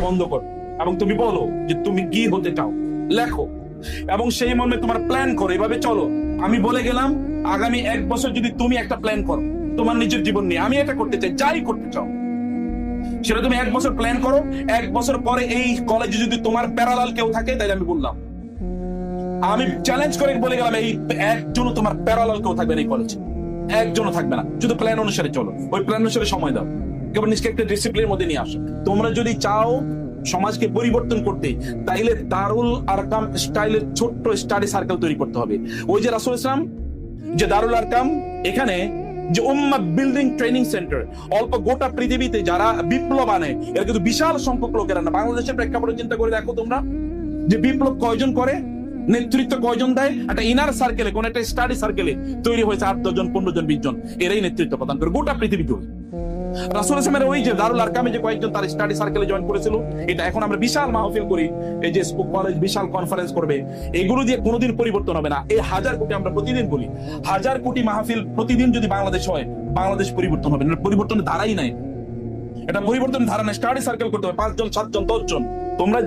বন্ধ করো। এবং তুমি বলো যে তুমি কি হতে চাও। লেখো। এবং সেই মর্মে তোমার প্ল্যান করো। এভাবে চলো। আমি বলে গেলাম, আগামী এক বছর যদি তুমি একটা প্ল্যান করো, তোমার নিজের জীবন নিয়ে। আমি এটা করতে চাই, যাই করতে চাও। সেটা তুমি এক বছর প্ল্যান করো। এক বছর পরে এই কলেজে যদি তোমার প্যারালাল কেউ থাকে, তাহলে আমি বললাম। আমি চ্যালেঞ্জ করে বলে গেলাম, এই একজনও তোমার প্যারালাল কেউ থাকবে না এই কলেজে একজনও থাকবে না। শুধু প্ল্যান অনুসারে চলো। ওই প্ল্যান অনুসারে সময় দাও। একটা ডিসিপ্লিনের মধ্যে নিয়ে আসো। তোমরা যদি চাও সমাজকে পরিবর্তন করতে, তাইলে দারুল আরকাম স্টাইলের ছোট্ট স্টাডি সার্কেল তৈরি করতে হবে। ওই যে রাসুল ইসলাম, যে দারুল আরকাম, এখানে যে উম্মা বিল্ডিং ট্রেনিং সেন্টার অল্প গোটা পৃথিবীতে যারা বিপ্লব আনে, এরা কিন্তু বিশাল সংখ্যক লোকেরা না বাংলাদেশের প্রেক্ষাপটে চিন্তা করে দেখো তোমরা, যে বিপ্লব কয়জন করে? নেতৃত্ব কয়জন দেয়? একটা ইনার সার্কেলে কোন একটা স্টাডি সার্কেলে তৈরি হয়েছে আট দশজন, পনেরো জন, বিশ জন। এরাই নেতৃত্ব প্রদান করে, গোটা পৃথিবী জুড়ে। রাসুল ইসলামের ওই যে দারুল আরকামে যে কয়েকজন তার স্টাডি সার্কেলে জয়েন করেছিল, এটা এখন আমরা বিশাল মাহফিল করি। এই যে কলেজ, বিশাল কনফারেন্স করবে। এগুলো দিয়ে কোনোদিন পরিবর্তন হবে না। এই হাজার কোটি আমরা প্রতিদিন বলি। হাজার কোটি মাহফিল প্রতিদিন যদি বাংলাদেশ হয়, বাংলাদেশ পরিবর্তন হবে না। পরিবর্তনের ধারাই নাই। এটা পরিবর্তন ধারা নাই। স্টাডি সার্কেল করতে হবে। পাঁচজন, সাতজন, দশজন।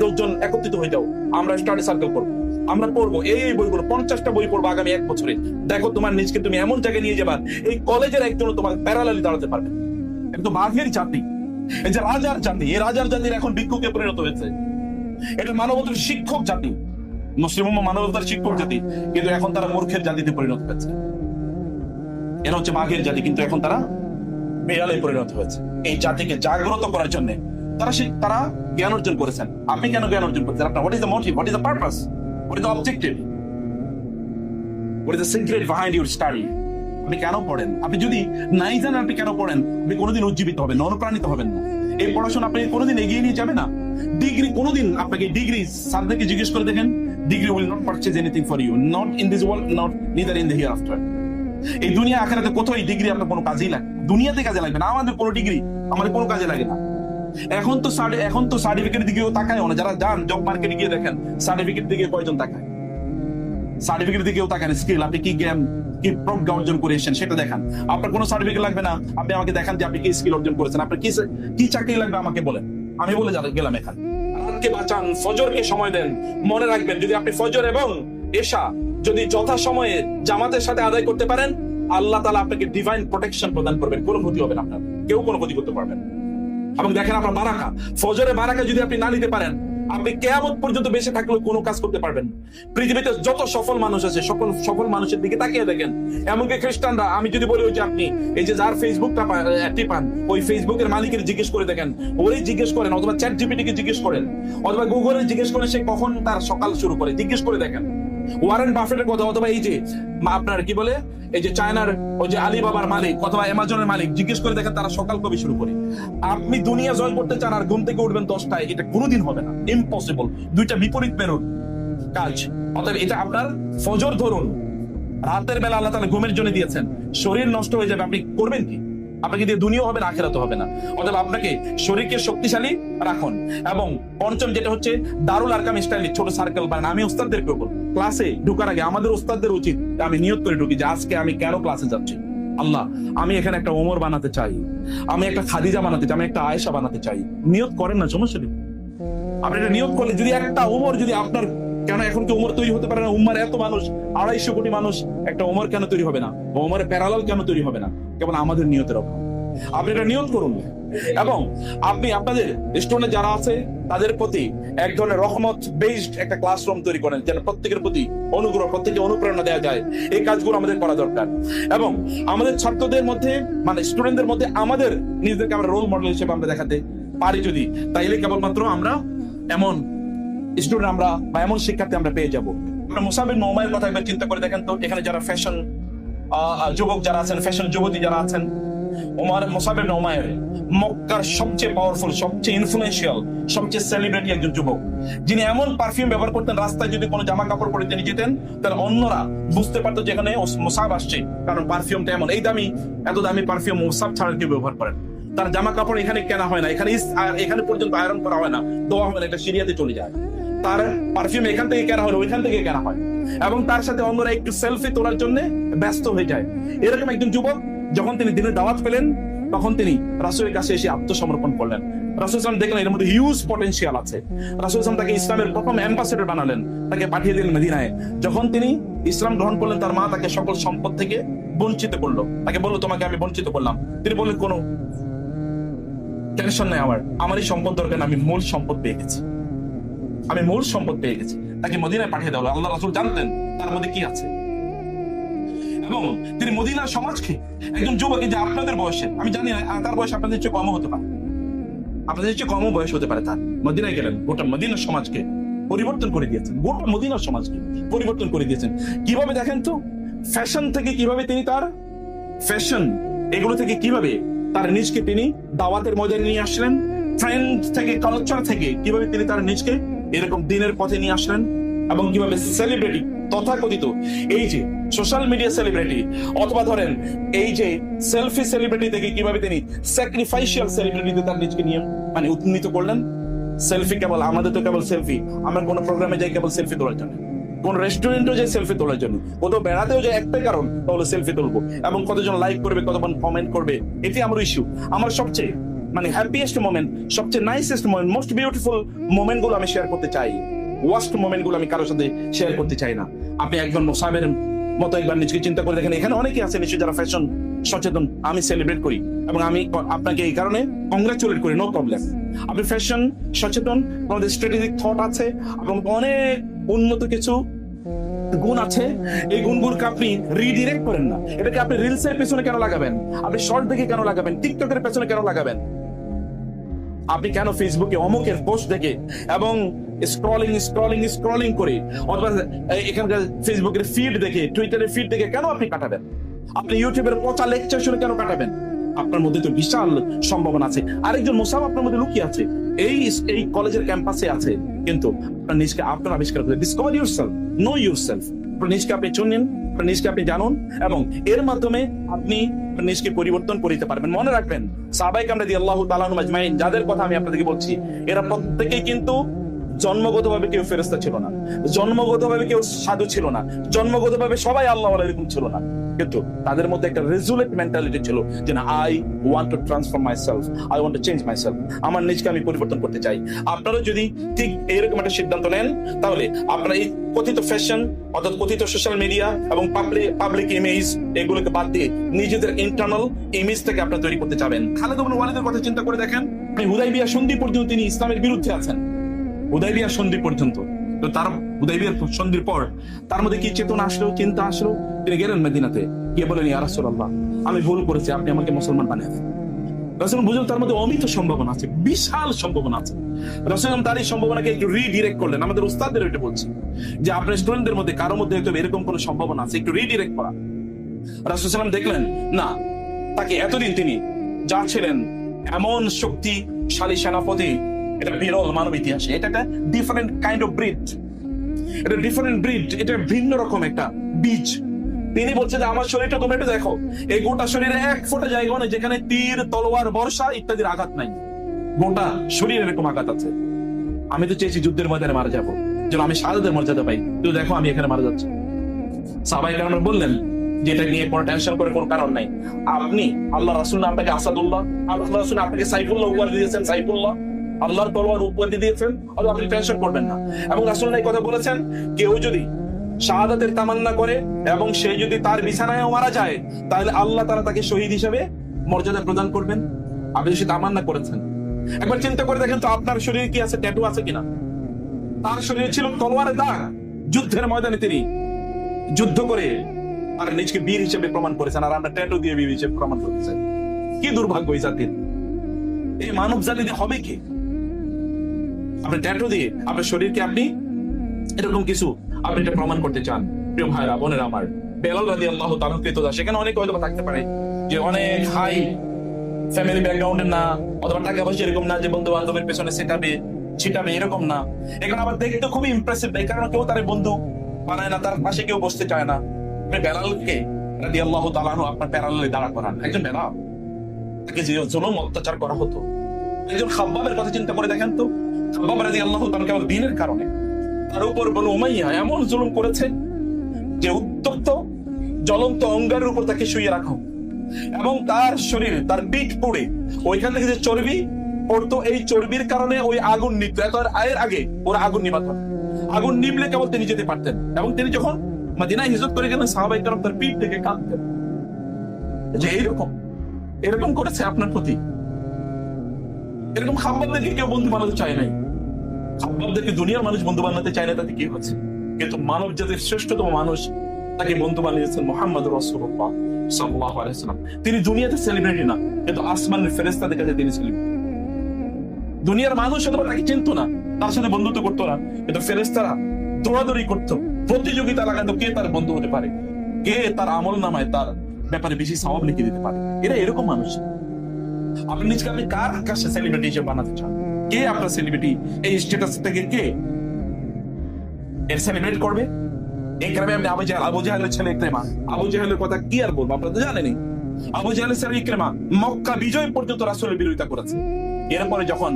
দশজন একত্রিত হয়ে যাও। আমরা স্টাডি সার্কেল করব। আমরা পড়ব। এই এই বইগুলো, পঞ্চাশটা বই পড়ব আগামী এক বছরে। দেখো তোমার নিজকে তুমি এমন জায়গায় নিয়ে যাবা, এই কলেজের একজন তোমার প্যারালালি দাঁড়াতে পারবে এটা তো বাঘের জাতি এই যে রাজার জাতি এই রাজার জাতির এখন ভিক্ষুকে পরিণত হয়েছে। এটা মানবতার শিক্ষক জাতি, মুসলিম মানবতার শিক্ষক জাতি, কিন্তু এখন তারা মূর্খের জাতিতে পরিণত হয়েছে। এরা হচ্ছে বাঘের জাতি, কিন্তু এখন তারা বিড়ালে পরিণত হয়েছে। এই জাতিকে জাগ্রত করার জন্য তারা সেই তারা জ্ঞান অর্জন করেছেন। আপনি কেন জ্ঞান অর্জন করেছেন? আপনার what is the motive what is the purpose what is the objective what is the secret behind your study আপনি কেন পড়েন? আপনি যদি নাই জানেন আপনি কেন পড়েন? আপনি কোনোদিন উজ্জীবিত হবেন, অনুপ্রাণিত হবেন না। এই পড়াশোনা আপনি কোনোদিন এগিয়ে নিয়ে যাবে না। ডিগ্রি, কোনোদিন আপনাকে ডিগ্রি স্যারদেরকে জিজ্ঞেস করে দেখেন, degree will not purchase anything for you not in this world not neither in the hereafter এই দুনিয়া আখেরাতে কোথাও এই ডিগ্রি আপনার কোনো কাজেই লাগে দুনিয়াতে কাজে লাগবে না, আমাদের কোনো ডিগ্রি আমাদের কোনো কাজে লাগে না। এখন তো এখন তো সার্টিফিকেট দিকেও তাকায় না। যারা যান জব মার্কেটে গিয়ে দেখেন সার্টিফিকেট দিকে কয়জন তাকায়? সার্টিফিকেট দিকেও তাকান স্কিল আপনি কি জ্ঞান, কি প্রজ্ঞা অর্জন করে এসেছেন সেটা দেখান। আপনার কোনো সার্টিফিকেট লাগবে না। আপনি আমাকে দেখান যে আপনি কি স্কিল অর্জন করেছেন। আপনার কি কি চাকরি লাগবে আমাকে বলেন। আমি বলে গেলাম এখানে। রাতকে বাঁচান, ফজরকে সময় দেন, মনে রাখবেন, যদি আপনি ফজর এবং এশা যদি যথা সময়ে জামাতের সাথে আদায় করতে পারেন, আল্লাহ তালা আপনাকে ডিভাইন প্রোটেকশন প্রদান করবেন। কোনো ক্ষতি হবে না আপনার। কেউ কোনো ক্ষতি করতে পারবেন এবং দেখেন আপনার বারাকা। ফজরে বারাকা যদি আপনি না নিতে পারেন আপনি কেয়ামত পর্যন্ত বেঁচে থাকলেও কোনো কাজ করতে পারবেন। পৃথিবীতে যত সফল মানুষ আছে সকল সফল মানুষের দিকে তাকিয়ে দেখেন। এমনকি খ্রিস্টানরা আমি যদি বলি ওই যে আপনি এই যে যার ফেসবুকটা পা- আহ, টিপান ওই ফেসবুকের মালিকের জিজ্ঞেস করে দেখেন। ওরই জিজ্ঞেস করেন অথবা চ্যাট জিপিটি কে জিজ্ঞেস করেন অথবা গুগলে জিজ্ঞেস করেন সে কখন তার সকাল শুরু করে জিজ্ঞেস করে দেখেন। ওয়ারেন বাফেটের কথা অথবা এই যে আপনার কি বলে? এই যে চায়নার ওই যে আলিবাবার মালিক অথবা অ্যামাজনের মালিক জিজ্ঞেস করে দেখেন তারা সকাল কবে শুরু করে। আপনি দুনিয়া জয় করতে চান আর ঘুম থেকে উঠবেন দশটায়, এটা কোনোদিন হবে না। ইম্পসিবল দুইটা বিপরীত মেরুন কাজ। অতএব এটা আপনার ফজর ধরুন। রাতের বেলা আল্লাহ তাআলা ঘুমের জন্য দিয়েছেন। শরীর নষ্ট হয়ে যাবে, আপনি করবেন কি? আপনাকে দিয়ে দুনিয়া হবে না আখেরাতে হবে না। অতএব আপনাকে শরীরকে শক্তিশালী রাখুন। এবং পঞ্চম যেটা হচ্ছে, দারুল আরকাম স্টাইল, ছোট সার্কেল বানান। আমি ওস্তাদদের করব ক্লাসে ঢুকার আগে আমাদের ওস্তাদদের উচিত আমি নিয়ত করে ঢুকি যে আজকে আমি কেন ক্লাসে যাচ্ছি। আল্লাহ, আমি এখানে একটা ওমর বানাতে চাই। আমি একটা খাদিজা বানাতে চাই, আমি একটা আয়েশা বানাতে চাই। নিয়ত করেন না, সমস্যা নেই। আপনি এটা নিয়োগ করলে যদি একটা উমর যদি আপনার, কেন এখন কি ওমর তৈরি হতে পারে না? উম্মার এত মানুষ, আড়াইশো কোটি মানুষ, একটা ওমর কেন তৈরি হবে না? বা উমরের প্যারালাল কেন তৈরি হবে না? কেবল আমাদের নিয়তের অভাব। আপনি এটা নিয়ত করুন। এবং আপনি আপনাদের স্টুডেন্ট যারা আছে তাদের প্রতি এক ধরনের রহমত বেসড একটা ক্লাসরুম তৈরি করেন, যেন প্রত্যেকের প্রতি অনুগ্রহ প্রত্যেকে অনুপ্রেরণা দেওয়া যায়। এই কাজগুলো আমাদের করা দরকার। এবং আমাদের ছাত্রদের মধ্যে মানে স্টুডেন্টদের মধ্যে আমাদের নিজেদেরকে আমরা রোল মডেল হিসেবে আমরা দেখাতে পারি যদি, তাইলে কেবলমাত্র আমরা এমন স্টুডেন্ট আমরা বা এমন শিক্ষার্থী আমরা পেয়ে যাব। আমরা মুসাফির নোমায়ের কথা একবার চিন্তা করে দেখেন তো, এখানে যারা ফ্যাশন যুবক যারা আছেন ফ্যাশন যুবতী যারা আছেন ওমার মক্কার সবচেয়ে পাওয়ারফুল সবচেয়ে ইনফ্লুয়েন্সিয়াল সবচেয়ে সেলিব্রিটি একজন যুবক। যিনি এমন পারফিউম ব্যবহার করতেন, রাস্তায় যদি কোনো জামা কাপড় পরে তিনি যেতেন, তাহলে অন্যরা বুঝতে মুসাব আসছে, কারণ পারফিউমটা এমন। এই দামি, এত দামি পারফিউম মুসাব ছাড়া কেউ ব্যবহার করেন তার জামা কাপড় এখানে কেনা হয় না, এখানে এখানে পর্যন্ত আয়রন করা হয় না, দোয়া হয় না, এটা সিরিয়াতে চলে যায়। তার পারফিউম এখান থেকে কেনা হয় ওইখান থেকে কেনা হয়। এবং তার সাথে অন্যরা একটু সেলফি তোলার জন্য ব্যস্ত হয়ে যায়। এরকম একজন যুবক যখন তিনি দিনের দাওয়াত পেলেন, তখন তিনি রাসুলের কাছে এসে আত্মসমর্পণ করলেন। রাসুল ইসলাম দেখলেন, এর মধ্যে হিউজ পটেনশিয়াল আছে। রাসুল ইসলাম তাকে ইসলামের প্রথম অ্যাম্বাসেডর বানালেন, তাকে পাঠিয়ে দিলেন মদিনায়। যখন তিনি ইসলাম গ্রহণ করলেন, তার মা তাকে সকল সম্পদ থেকে বঞ্চিত করল। তাকে বলল, তোমাকে আমি বঞ্চিত করলাম। তিনি বললেন, কোনো টেনশন নাই আমার। আমারই সম্পদ দরকার আমি মূল সম্পদ পেয়ে গেছি। আমি মূল সম্পদ পেয়ে গেছি। তাকে মদিনায় পাঠিয়ে দেওয়া। আল্লাহ রাসুল জানতেন তার মধ্যে কি আছে। এবং তিনি মদিনার সমাজকে একজন যুবক যে আপনাদের বয়সে, আমি জানি না তার বয়স আপনাদের চেয়ে কমও হতে পারে। আপনাদের চেয়ে কমও বয়স হতে পারে তার। মদিনায় গেলেন, গোটা মদিনার সমাজকে পরিবর্তন করে দিয়েছেন। গোটা মদিনার সমাজকে পরিবর্তন করে দিয়েছেন। কীভাবে দেখেন তো? ফ্যাশন থেকে কীভাবে তিনি তার ফ্যাশন এগুলো থেকে কীভাবে তার নিজকে তিনি দাওয়াতের ময়দানে নিয়ে আসলেন? ট্রেন্ড থেকে কালচার থেকে কীভাবে তিনি তার নিজকে এরকম দিনের পথে নিয়ে আসলেন? এবং কীভাবে সেলিব্রিটি তথাকথিত এই যে সোশ্যাল মিডিয়া সেলিব্রিটি অথবা ধরেন এই যে সেলফি সেলিব্রিটি থেকে কীভাবে তিনি স্যাক্রিফাইশিয়াল সেলিব্রিটিতে তার নিজকে নিয়ে মানে উন্নীত করলেন? সেলফি কেবল, আমাদের তো কেবল সেলফি আমরা কোনো প্রোগ্রামে যাই কেবল সেলফি তোলার জন্য। কোন রেস্টুরেন্টও যাই সেলফি তোলার জন্য। কোথাও বেড়াতেও যাই একটাই কারণ, তাহলে সেলফি তুলবো। এবং কতজন লাইক করবে, কতজন কমেন্ট করবে, এটি আমার ইস্যু আমার সবচেয়ে মানে হ্যাপিয়েস্ট মোমেন্ট সবচেয়ে nicest moment most beautiful moment আমি শেয়ার করতে চাই। ওয়াস্ট মোমেন্ট আমি কারোর সাথে শেয়ার করতে চাই না। আপনি একজন মোসামের মতো একবার নিজেকে চিন্তা করে দেখেন, এখানে অনেকে আছে নিশ্চয়ই যারা ফ্যাশন সচেতন। আমি সেলিব্রেট করি এবং আমি আপনাকে এই কারণে কংগ্রাচুলেট করি নো প্রবলেম আপনি ফ্যাশন সচেতন, আমাদের স্ট্র্যাটেজিক থট আছে এবং অনেক উন্নত কিছু গুণ আছে। এই গুণগুলোকে আপনি রিডিরেক্ট করেন না। এটাকে আপনি রিলস এর পেছনে কেন লাগাবেন? আপনি শর্ট দেখে কেন লাগাবেন? টিকটকের পেছনে কেন লাগাবেন? আপনি কেন ফেসবুকে অমুকের পোস্ট দেখে? এবং স্ক্রলিং স্ক্রলিং স্ক্রলিং করে। অথবা এখানকার ফেসবুকের ফিড দেখে টুইটারের ফিড দেখে কেন আপনি কাটাবেন? আপনি ইউটিউবের পচা লেকচার শুনে কেন কাটাবেন? আপনার মধ্যে তো বিশাল সম্ভাবনা আছে। আরেকজন মোসাম আপনার মধ্যে লুকিয়ে আছে। এই এই কলেজের ক্যাম্পাসে আছে। কিন্তু আপনার নিজকে, আপনার আবিষ্কার করে discover yourself know yourself নিজকে আপনি চুনিন আপনার নিজকে আপনি জানুন, এবং এর মাধ্যমে আপনি নিজকে পরিবর্তন করিতে পারবেন। মনে রাখবেন সাবাইক আমরা আল্লাহ তালাহু মাজমাইন যাদের কথা আমি আপনাদেরকে বলছি, এরা প্রত্যেকেই কিন্তু জন্মগতভাবে কেউ ফেরস্তা ছিল না। জন্মগতভাবে কেউ সাধু ছিল না। জন্মগতভাবে সবাই আল্লাহ এরকম ছিল না। কিন্তু তাদের মধ্যে একটা রেজুলেট মেন্টালিটি ছিল যে না I want to transform myself I want to change myself আমার নিজকে আমি পরিবর্তন করতে চাই। আপনারা যদি ঠিক এরকম একটা সিদ্ধান্ত নেন, তাহলে আপনারা এই কথিত ফ্যাশন অর্থাৎ কথিত সোশ্যাল মিডিয়া এবং পাবলিক পাবলিক ইমেজ এগুলোকে বাদ দিয়ে নিজেদের ইন্টারনাল ইমেজ থেকে আপনারা তৈরি করতে চাবেন খালেদ ওয়ালিদের কথা চিন্তা করে দেখেন। হুদাইবিয়া সন্ধি পর্যন্ত তিনি ইসলামের বিরুদ্ধে আছেন। হুদাইবিয়া সন্ধি পর্যন্ত। তো তার হুদাইবিয়ার সন্ধির পর তার মধ্যে কি চেতনা আসলো, চিন্তা আসলো? তিনি গেলেন মেদিনাতে। গিয়ে বলেন ইয়া আমি ভুল করেছি, আপনি আমাকে মুসলমান বানিয়ে দেন। বুঝলেন তার মধ্যে অমিত সম্ভাবনা আছে, বিশাল সম্ভাবনা আছে। তার এই সম্ভাবনাকে একটু রিডিরেক্ট করলেন। আমাদের উস্তাদদের এটা বলছি যে, আপনার স্টুডেন্টদের মধ্যে, কারোর মধ্যে হয়তো এরকম কোনো সম্ভাবনা আছে, একটু রিডিরেক্ট করা। রাসূল দেখলেন, না, তাকে এতদিন তিনি যা ছিলেন এমন শক্তিশালী সেনাপতি এটা বিরল মানব ইতিহাসে। এটা একটা ডিফারেন্ট কাইন্ড অফ ব্রিড এটা ডিফারেন্ট ব্রিড এটা ভিন্ন রকম একটা বীজ। তিনি বলছে যে, আমার শরীরটা তোমরা একটু দেখো। এই গোটা শরীরে এক ফোঁটা জায়গা নেই, যেখানে তীর, তলোয়ার, বর্ষা ইত্যাদির আঘাত নাই। গোটা শরীরে এরকম আঘাত আছে। আমি তো চেয়েছি যুদ্ধের ময়দানে মারা যাব। যেন আমি সাজাদের মর্যাদা পাই। তো দেখো, আমি এখানে মারা যাচ্ছি। সাবাই কারণ বললেন যে, এটা নিয়ে কোনো টেনশন করে কোনো কারণ নাই। আপনি আল্লাহ রাসুল আপনাকে আসাদুল্লাহ, আল্লাহ রাসুল আপনাকে সাইফুল্লাহ দিয়েছেন, সাইফুল্লাহ। আল্লাহর তলোয়ার উপহার দিয়ে দিয়েছেন আপনি টেনশন করবেন না। এবং রাসুল এই কথা বলেছেন, কেউ যদি শাহাদাতের তামান্না করে এবং সে যদি তার বিছানায় মারা যায়, তাহলে আল্লাহ তারা তাকে শহীদ হিসেবে মর্যাদা প্রদান করবেন। আপনি সে তামান্না করেছেন। একবার চিন্তা করে দেখেন তো আপনার শরীরে কি আছে ট্যাটু আছে কিনা? তার শরীরে ছিল তলোয়ারের দাগ। যুদ্ধের ময়দানে তিনি যুদ্ধ করে আর নিজকে বীর হিসেবে প্রমাণ করেছেন। আর আমরা ট্যাটু দিয়ে বীর হিসেবে প্রমাণ করতেছেন কি দুর্ভাগ্য এই জাতির। এই মানব জাতিতে হবে কি? আপনি ট্যাটু দিয়ে আপনার শরীরকে আপনি এরকম কিছু আপনি এটা প্রমাণ করতে চান। প্রিয় ভাইরা বোনের আমার, বেলাল রাদি আল্লাহ সেখানে অনেক হয়তো থাকতে পারে যে অনেক হাই ফ্যামিলি ব্যাকগ্রাউন্ডের না, অথবা টাকা পয়সা এরকম না যে বন্ধু বান্ধবের পেছনে সেটাবে ছিটাবে, এরকম না। এখানে আবার দেখতে খুবই ইমপ্রেসিভ এই কারণে কেউ তার বন্ধু বানায় না, তার পাশে কেউ বসতে চায় না। বেলালকে রাদি আল্লাহ তালানু আপনার প্যারালে দাঁড়া করান। একজন বেলাল, তাকে যে জুলুম অত্যাচার করা হতো, একজন খাব্বাবের কথা চিন্তা করে দেখেন তো রাদি আল্লাহ দিনের কারণে তার উপর বনু উমাইয়া এমন জুলুম করেছে যে উত্তপ্ত, জ্বলন্ত অঙ্গারের উপর তাকে শুয়ে রাখো এবং তার শরীর, তার পিঠ পুড়ে ওইখান থেকে যে চর্বি ওর তো এই চর্বির কারণে ওই আগুন নিত। এত এর আগে ওর আগুন নিবাত আগুন নিবলে কেবল তিনি যেতে পারতেন। এবং তিনি যখন মাদিনায় হিজরত করে গেলেন সাহাবাই কারণ তার পিঠ থেকে কাঁদতেন। যে এইরকম, এরকম করেছে আপনার প্রতি? এরকম খাবারদেরকে কেউ বন্ধু বানাতে চায় নাই। দুনিয়ার মানুষ বন্ধু বানাতে চায় না, তাতে কি হচ্ছে? কিন্তু মানব জাতির শ্রেষ্ঠতম মানুষ তাকে বন্ধু বানিয়েছেন মোহাম্মদ রসুল্লাহ সাল্লাহ আলাইসালাম তিনি দুনিয়াতে সেলিব্রিটি না, কিন্তু আসমানের ফেরেস্তাদের কাছে তিনি সেলিব্রিটি দুনিয়ার মানুষ অথবা তাকে চিনতো না, তার সাথে বন্ধুত্ব করতো না, কিন্তু ফেরেস্তারা দৌড়াদৌড়ি করতো, প্রতিযোগিতা লাগাতো কে তার বন্ধু হতে পারে, কে তার আমল নামায় তার ব্যাপারে বেশি স্বভাব লিখে দিতে পারে। এরা এরকম মানুষ। আপনি নিজকে আপনি কার কাছে সেলিব্রিটি হিসেবে বানাতে চান? কে আপনার সেলিব্রিটি এই স্ট্যাটাস থেকে কে? এর সেলিব্রেট করবে? এই গ্রামে আমি আবু জাহেল আবু জাহেলের ছেলে ইকরেমা। আবু জাহেলের কথা কি আর বলব? আপনারা তো জানেনই। আবু জাহেলের ছেলে ইকরেমা মক্কা বিজয় পর্যন্ত রাসূলের বিরোধিতা করেছে। এরপরে যখন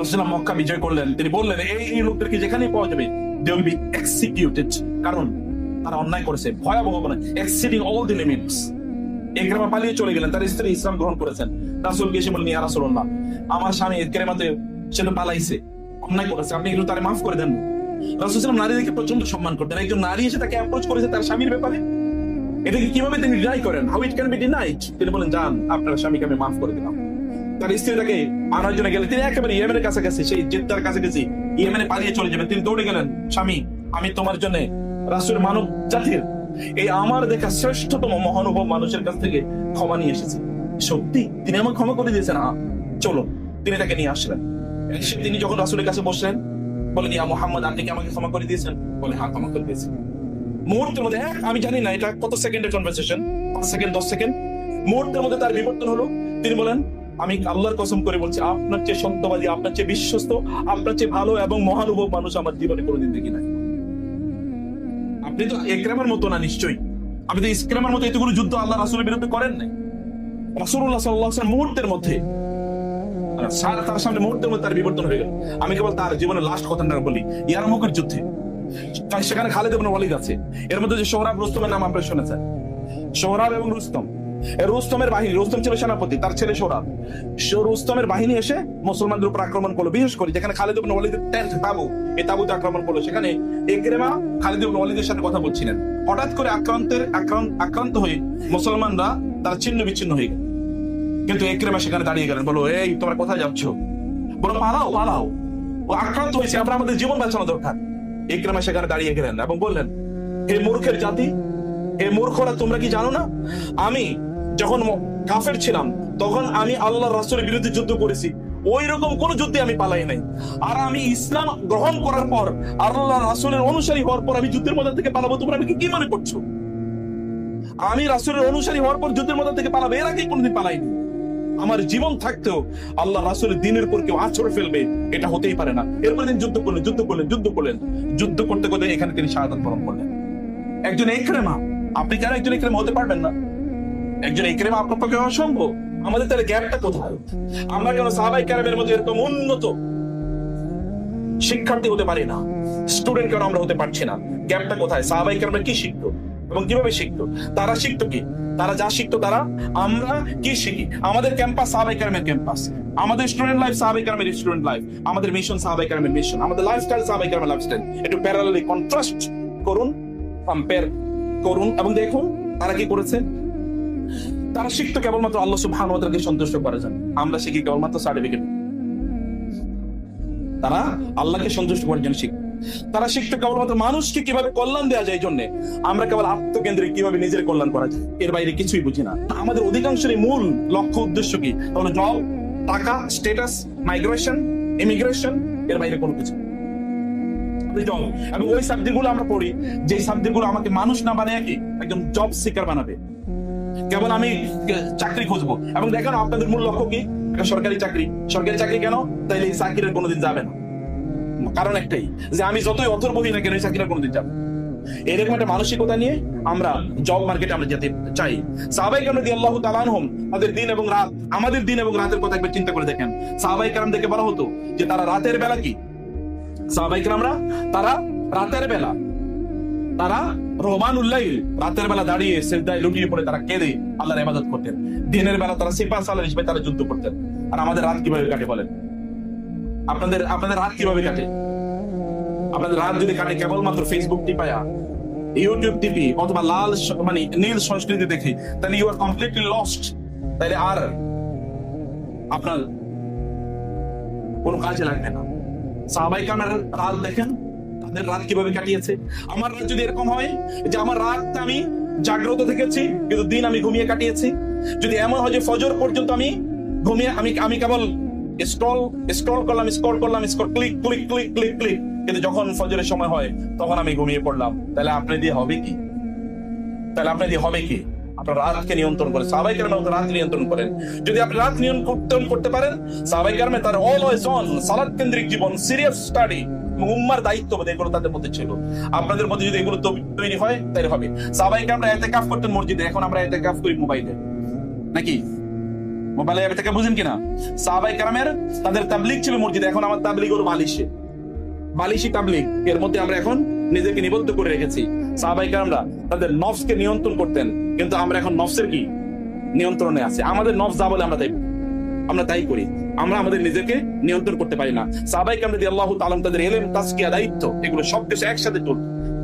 রাসূলুল্লাহ মক্কা বিজয় করলেন, তিনি বললেন, এই এই লোকদেরকে যেখানেই পাওয়া যাবে দে উইল বি এক্সিকিউটেড কারণ তারা অন্যায় করেছে, ভয়াবহ মানে এক্সিডিং অল দি লিমিটস একরেমা পালিয়ে চলে গেলেন, তার স্ত্রী ইসলাম গ্রহণ করেছেন। রাসূলকে এসে বললেন, ইয়া রাসূলুল্লাহ আমার স্বামী একরেমাতে সে তো পালাইছে। অন্যায় করেছে। আপনি এগুলো তারে মাফ করে দেন। রাসূল সাল্লাম নারীদেরকে প্রচণ্ড সম্মান করতেন। একজন নারী এসে তাকে অ্যাপ্রোচ করেছে তার স্বামীর ব্যাপারে। এটাকে কীভাবে তিনি ডিনাই করেন? How it can be denied তিনি বলেন যান আপনার স্বামীকে আমি মাফ করে দিলাম। তার স্ত্রী তাকে আনার জন্য গেলেন। তিনি একেবারে ইয়েমেনের কাছাকাছি, সেই জেদ্দার কাছাকাছি ইয়েমেনে পালিয়ে চলে যাবেন। তিনি দৌড়ে গেলেন, স্বামী, আমি তোমার জন্য রাসূল মানব জাতির এই আমার দেখা শ্রেষ্ঠতম মহানুভব মানুষের কাছ থেকে ক্ষমা নিয়ে এসেছি। সত্যি, তিনি আমাকে ক্ষমা করে দিয়েছেন হ্যাঁ। চলো তিনি তাকে নিয়ে আসলেন। এসে তিনি যখন রাসূলের কাছে বসলেন বলেন ইয়া মোহাম্মদ আপনি কি আমাকে ক্ষমা করে দিয়েছেন? বলে হ্যাঁ ক্ষমা করে দিয়েছি। মুহূর্তের মধ্যে হ্যাঁ আমি জানি না এটা কত সেকেন্ডের কনভারসেশন পাঁচ সেকেন্ড দশ সেকেন্ড। মুহূর্তের মধ্যে তার বিবর্তন হলো। তিনি বলেন আমি আল্লাহর কসম করে বলছি আপনার চেয়ে সত্যবাদী আপনার চেয়ে বিশ্বস্ত আপনার চেয়ে ভালো এবং মহানুভব মানুষ আমার জীবনে কোনোদিন দেখি নাই। আপনি তো একরামের মতো না নিশ্চয়ই। আপনি তো ইসক্রামের মতো এতগুলো যুদ্ধ আল্লাহ রাসুলের বিরুদ্ধে করেন নাই। রাসুল্লাহ সাল্লাহ মুহূর্তের মধ্যে তার সামনে মুহূর্তের মধ্যে তার বিবর্তন হয়ে গেল। আমি কেবল তার জীবনের লাস্ট কথাটা বলি যুদ্ধে। সেখানে খালেদ এবং ওয়ালিদ আছে। এর মধ্যে যে সোহরাব রুস্তমের নাম শুনেছেন। সোহরাব এবং রুস্তম। রুস্তমের বাহিনী, রুস্তম ছিল সেনাপতি, তার ছেলে সোহরাব। রুস্তমের বাহিনী এসে মুসলমানদের উপর আক্রমণ করল। বিশেষ করে যেখানে খালেদ এবং ওয়ালিদের টেন্ট তাবু এই তাবুতে আক্রমণ করল। সেখানে একরেমা খালেদ এবং ওয়ালিদের সাথে কথা বলছিলেন। হঠাৎ করে আক্রান্তের আক্রান্ত আক্রান্ত হয়ে মুসলমানরা তারা ছিন্ন বিচ্ছিন্ন হয়ে গেল। কিন্তু একরেমা সেখানে দাঁড়িয়ে গেলেন। বলো এই, তোমরা কোথায় যাচ্ছ? বলো পালাও পালাও। ও আক্রান্ত হয়েছে, আমরা আমাদের জীবন বাঁচানো দরকার। একরেমা সেখানে দাঁড়িয়ে গেলেন এবং বললেন, হে মূর্খের জাতি, হে মূর্খরা, তোমরা কি জানো না? আমি যখন কাফের ছিলাম, তখন আমি আল্লাহ রাসূলের বিরুদ্ধে যুদ্ধ করেছি। ওই রকম কোন যুদ্ধে আমি পালাই নাই। আর আমি ইসলাম গ্রহণ করার পর, আল্লাহ রাসূলের অনুসারী হওয়ার পর আমি যুদ্ধের মধ্যে থেকে পালাবো। তোমরা আমাকে কি মনে করছ? আমি রাসূলের অনুসারী হওয়ার পর যুদ্ধের মধ্যে থেকে পালাবো, এর আগে কোনোদিন পালাইনি। আমার জীবন থাকতেও আল্লাহ রাসূলের দিনের উপর কেউ আছড় ফেলবে, এটা হতেই পারে না। এরপরে তিনি যুদ্ধ করলেন যুদ্ধ করলেন যুদ্ধ করলেন। যুদ্ধ করতে করতে এখানে তিনি শাহাদাত বরণ করলেন। একজন একরেমা, আপনি কেন একজন একরেমা হতে পারবেন না? একজন একরেমা আপনার পক্ষে অসম্ভব। আমাদের তাহলে গ্যাপটা কোথায়? আমরা কেন সাহাবাই ক্যারামের মধ্যে এরকম উন্নত শিক্ষার্থী হতে পারি না? স্টুডেন্ট কেন আমরা হতে পারছি না? গ্যাপটা কোথায়? সাহাবাই ক্যারামরা কি শিখতো এবং কীভাবে শিখতো? তারা শিখতো কি? তারা যা শিখতো তারা আমরা কি শিখি? আমাদের ক্যাম্পাস সাহাবাই ক্যারামের ক্যাম্পাস আমাদের স্টুডেন্ট লাইফ সাহাবাই ক্যারামের স্টুডেন্ট লাইফ আমাদের মিশন সাহাবাই ক্যারামের মিশন আমাদের লাইফস্টাইল সাহাবাই ক্যারামের লাইফস্টাইল একটু প্যারালালি কন্ট্রাস্ট করুন কম্পেয়ার করুন এবং দেখুন তারা কি করেছে? তারা শিখতো কেবলমাত্র আল্লাহ সুবহানাহু ওয়া তাআলাকে সন্তুষ্ট করার জন্য। আমরা শিখি কেবলমাত্র সার্টিফিকেট তারা আল্লাহকে সন্তুষ্ট করার জন্য শিখতো। তারা শিখতো কেবলমাত্র মানুষকে কীভাবে কল্যাণ দেওয়া যায় জন্য? আমরা কেবল আত্মকেন্দ্রিক কীভাবে নিজের কল্যাণ করা যায়? এর বাইরে কিছুই বুঝি না। আমাদের অধিকাংশের মূল লক্ষ্য উদ্দেশ্য কি? তাহলে জব, টাকা স্টেটাস মাইগ্রেশন ইমিগ্রেশন এর বাইরে কোনো কিছু এবং ওই আমরা পড়ি যে আমাকে মানুষ না বানিয়ে কি? একদম জব সিকার বানাবে। কেবল আমি চাকরি খুঁজবো। এবং দেখেন আপনাদের মূল লক্ষ্য কি? সরকারি চাকরি। সরকারি চাকরি কেন? তাইলে এই চাকরির কোনোদিন যাবে না। কারণ একটাই, যে আমি যতই অথর্বহী না কেন চাকরিটা কোনোদিন যাবে। এরকম একটা মানসিকতা নিয়ে আমরা জব মার্কেটে আমরা যেতে চাই। সাহাবাই কারণ দিয়ে আল্লাহ তালানহম তাদের দিন এবং রাত, আমাদের দিন এবং রাতের কথা একবার চিন্তা করে দেখেন। সাহাবাই কারণ দেখে বলা হতো যে তারা রাতের বেলা কি? সাহাবাই তারা রাতের বেলা, তারা রহমান রাতের বেলা দাঁড়িয়ে সেজদায় লুটিয়ে পড়ে তারা কেঁদে আল্লাহর ইবাদত করতেন। দিনের বেলা তারা সিপা সালার হিসেবে তারা যুদ্ধ করতেন। আর আমাদের রাত কীভাবে কাটে বলেন? আপনাদের আপনাদের রাত কীভাবে কাটে? আপনাদের রাত যদি কাটে, কেবলমাত্র ফেসবুক টিপায়া ইউটিউব টিপি, অথবা লাল মানে নীল সংস্কৃতি দেখে, তাহলে ইউ আর কমপ্লিটলি লস্ট তাহলে আর আপনার কোনো কাজে লাগবে না। সাহাবাই রাত দেখেন, তাদের রাত কীভাবে কাটিয়েছে? আমার রাত যদি এরকম হয় যে আমার রাত আমি জাগ্রত থেকেছি, কিন্তু দিন আমি ঘুমিয়ে কাটিয়েছি। যদি এমন হয় যে ফজর পর্যন্ত আমি ঘুমিয়ে, আমি আমি কেবল স্ক্রল স্ক্রল করলাম স্ক্রল করলাম scroll click click click click click কিন্তু যখন ফজরের সময় হয়, তখন আমি ঘুমিয়ে পড়লাম। তাহলে আপনি দিয়ে হবে কি? তাহলে আপনার দিয়ে হবে কি? আপনার রাতকে নিয়ন্ত্রণ করে সাবাই কারণে রাত নিয়ন্ত্রণ করেন। যদি আপনি রাত নিয়ন্ত্রণ করতে পারেন সাবাই কারণে তার অলওয়েজ অন সালাদ কেন্দ্রিক জীবন সিরিয়াস স্টাডি উম্মার দায়িত্ববোধ এগুলো তাদের মধ্যে ছিল। আপনাদের মধ্যে যদি এগুলো তৈরি হয়, তাহলে হবে। সাবাই আমরা এতে কাফ করতেন মসজিদে, এখন আমরা এতে কাফ করি মোবাইলে। নাকি? থেকে বুঝেন কিনা? সাহাবাই কারামের তাদের তাবলিগ ছিল মসজিদে, এখন আমার তাবলিগ হলো বালিশে। বালিশি তাবলিগ, এর মধ্যে আমরা এখন নিজেকে নিবদ্ধ করে রেখেছি। সাহাবাই কারামরা তাদের নফসকে নিয়ন্ত্রণ করতেন, কিন্তু আমরা এখন নফসের কি? নিয়ন্ত্রণে আছে। আমাদের নফস যা বলে আমরা তাই আমরা তাই করি। আমরা আমাদের নিজেকে নিয়ন্ত্রণ করতে পারি না। সাহাবাই দিয়ে আল্লাহ তালাম তাদের এলেম তাস্কিয়া দায়িত্ব, এগুলো সব কিছু একসাথে চলত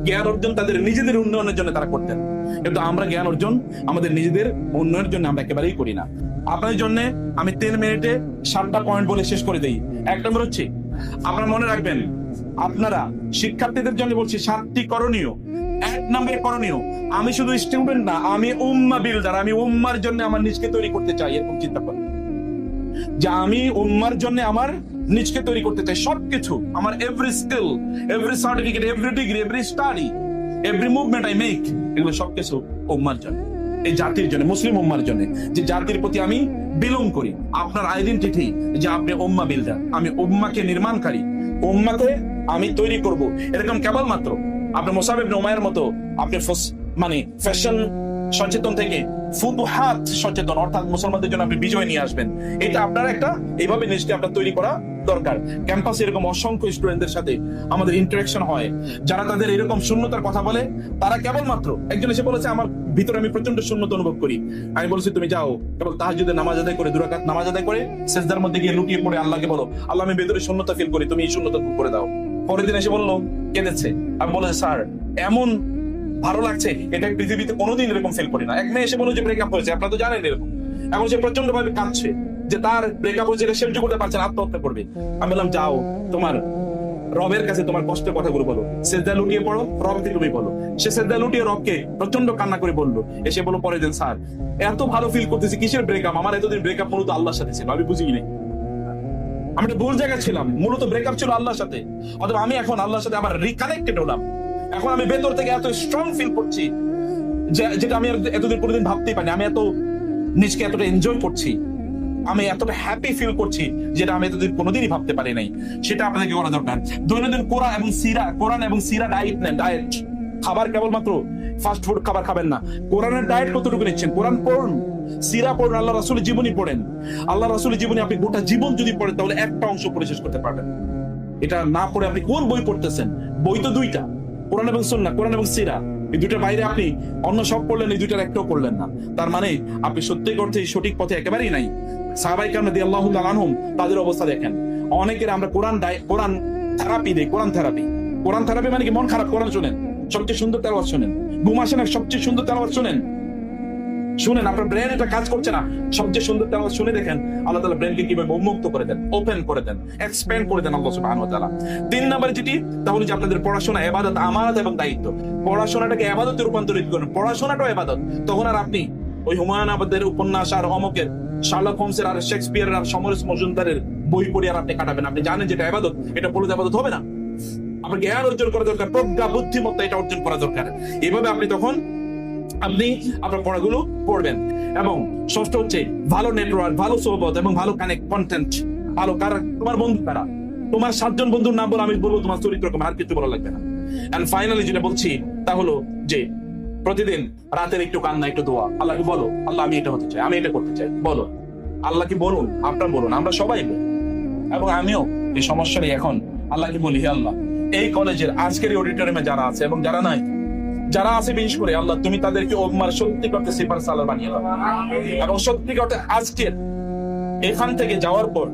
জ্ঞান অর্জন তাদের নিজেদের উন্নয়নের জন্য তারা করতেন। কিন্তু আমরা জ্ঞান অর্জন আমাদের নিজেদের উন্নয়নের জন্য আমরা একেবারেই করি না। আপনাদের জন্য আমি তিন মিনিটে সাতটা পয়েন্ট বলে শেষ করে দিই। এক নম্বর হচ্ছে, আপনারা মনে রাখবেন, আপনারা শিক্ষার্থীদের জন্য বলছি সাতটি করণীয়। এক নম্বরে করণীয়, আমি শুধু স্টুডেন্ট না, আমি উম্মা বিল্ডার আমি উম্মার জন্য আমার নিজকে তৈরি করতে চাই, এরকম চিন্তা করেন। যে আমি উম্মার জন্য আমার নিজকে তৈরি করতে চাই, সবকিছু, আমার every skill every certificate every degree every study every movement I make এগুলো সবকিছু উম্মার জন্য। এই জাতির জন্য, মুসলিম উম্মার জন্য, যে জাতির প্রতি আমি বিলং করি। আপনার আইডেন্টিটি যে আপনি উম্মা বিল্ডার আমি উম্মাকে নির্মাণকারী। উম্মাকে আমি তৈরি করব। এরকম কেবলমাত্র আপনি মোসাবেব নোমায়ের মতো আপনি মানে ফ্যাশন সচেতন থেকে ফুতুহাত সচেতন, অর্থাৎ মুসলমানদের জন্য আপনি বিজয় নিয়ে আসবেন। এটা আপনার একটা, এইভাবে নিজকে আপনার তৈরি করা দরকার। ক্যাম্পাসে এরকম অসংখ্য স্টুডেন্টদের সাথে আমাদের ইন্টারাকশন হয়, যারা তাদের এরকম শূন্যতার কথা বলে, তারা কেবলমাত্র একজন এসে বলেছে, আমার ভিতরে আমি প্রচণ্ড শূন্যতা অনুভব করি। আমি বলছি, তুমি যাও, কেবল তাহাজুদের নামাজ আদায় করে, দুরাকাত নামাজ আদায় করে, সেজদার মধ্যে গিয়ে লুকিয়ে পড়ে আল্লাহকে বলো, আল্লাহ, আমি ভেতরে শূন্যতা ফিল করি, তুমি এই শূন্যতা দূর করে দাও। পরের দিন এসে বলল, কেঁদেছে। আমি বলেছি স্যার, এমন ভালো লাগছে, এটা পৃথিবীতে কোনোদিন এরকম ফিল করি না। এক মেয়ে এসে বলো যে ব্রেকআপ হয়েছে, আপনারা তো জানেন এরকম। এখন সে প্রচণ্ড ভাবে কাঁদছে। যে তার ব্রেকআপ হয়েছে এটা সহ্য করতে পারছে না, আত্মহত্যা করবে। আমি বললাম, যাও, তোমার রবের কাছে তোমার কষ্টের কথাগুলো বলো। সেজদা লুটিয়ে পড়ো রবকে তুমি বলো। সে সেজদা লুটিয়ে রবকে প্রচণ্ড কান্না করে বলল। এসে বলো পরের দিন, স্যার, এত ভালো ফিল করতেছি, কিসের ব্রেকআপ আমার এতদিন ব্রেকআপ মূলত আল্লাহর সাথে ছিল, আমি বুঝি নাই আমি ভুল জায়গায় ছিলাম, মূলত ব্রেকআপ ছিল আল্লাহর সাথে। অথবা আমি এখন আল্লাহর সাথে আবার রিকানেক্টেড হলাম। এখন আমি ভেতর থেকে এত স্ট্রং ফিল করছি যেটা আমি এতদিন কোনোদিন ভাবতেই পারিনি। আমি এত নিজকে এতটা এনজয় করছি। আমি এতটা হ্যাপি ফিল করছি যেটা আমি এতদিন কোনোদিনই ভাবতে পারি নাই। সেটা আপনাদেরকে করা দরকার। দৈনন্দিন কোরআন এবং সিরা কোরআন এবং সিরা ডায়েট নেন ডায়েট খাবার কেবলমাত্র ফাস্ট ফুড খাবার খাবেন না। কোরআনের ডায়েট কতটুকু নিচ্ছেন? কোরআন পড়ুন, সিরা পড়ুন, আল্লাহ রাসুলের জীবনী পড়েন। আল্লাহ রাসুলের জীবনী আপনি গোটা জীবন যদি পড়েন, তাহলে একটা অংশ পড়ে শেষ করতে পারবেন। এটা না পড়ে আপনি কোন বই পড়তেছেন? বই তো দুইটা, কোরআন এবং সুন্নাহ, কোরআন এবং সিরা। এই দুটার বাইরে আপনি অন্য সব পড়লেন এই দুটার একটাও পড়লেন না। তার মানে আপনি সত্যি করতে সঠিক পথে একেবারেই নাই। সাহাবাই কারণ দিয়ে আল্লাহ আনহুম তাদের অবস্থা দেখেন। অনেকের আমরা কোরআন কোরআন থেরাপি দেয় কোরআন থেরাপি। কোরআন থেরাপি মানে কি? মন খারাপ, কোরআন শোনেন। সবচেয়ে সুন্দর তেলাওয়াত শোনেন। ঘুম আসেন সবচেয়ে সুন্দর তেলাওয়াত শুনেন। শুনেন, আপনার ব্রেন এটা কাজ করছে না। সবচেয়ে সুন্দর তেলাওয়াত শুনে দেখেন, আল্লাহ তাআলা ব্রেনকে কীভাবে উন্মুক্ত করে দেন ওপেন করে দেন এক্সপ্যান্ড করে দেন আল্লাহ সুবহানাহু ওয়া তাআলা। তিন নাম্বার যেটি তাহলে যে আপনাদের পড়াশোনা ইবাদত আমানত এবং দায়িত্ব। পড়াশোনাটাকে ইবাদতে রূপান্তরিত করেন। পড়াশোনাটাও ইবাদত তখন আর আপনি ওই হুমায়ুন আবাদের উপন্যাস আর অমকের, শার্লক হোমসের আর শেক্সপিয়ারের আর সমরেশ মজুমদারের বই পড়ে আর আপনি কাটাবেন। আপনি জানেন যেটা ইবাদত এটা পড়লে তো ইবাদত হবে না। আপনার জ্ঞান অর্জন করা দরকার, প্রজ্ঞা, বুদ্ধিমত্তা এটা অর্জন করা দরকার। এভাবে আপনি তখন আপনি আপনার পড়াগুলো পড়বেন। এবং ষষ্ঠ হচ্ছে ভালো নেটওয়ার্ক ভালো সোহবত এবং ভালো কানেক্ট কন্টেন্ট ভালো কার? তোমার বন্ধু কারা? তোমার সাতজন বন্ধুর নাম বলে, আমি বলব তোমার চরিত্র কম আর কিছু বলা লাগবে না। এন্ড ফাইনালি যেটা বলছি, তা হলো যে প্রতিদিন রাতের একটু কান্না, একটু দোয়া। আল্লাহকে বলো? আল্লাহ, আমি এটা হতে চাই, আমি এটা করতে চাই। বলো। আল্লাহকে বলুন? আপনার বলুন, আমরা সবাই এবং আমিও এই সমস্যা নেই এখন আল্লাহকে বলি, হে আল্লাহ? এই কলেজের আজকের অডিটোরিয়ামে যারা আছে এবং যারা নাই যারা আছে বিশেষ করে, আল্লাহ, তুমি তাদেরকে ওমার সত্যি করতে সিপার সালার বানিয়ে দাও। এবং সত্যি করতে আজকের এখান থেকে যাওয়ার পর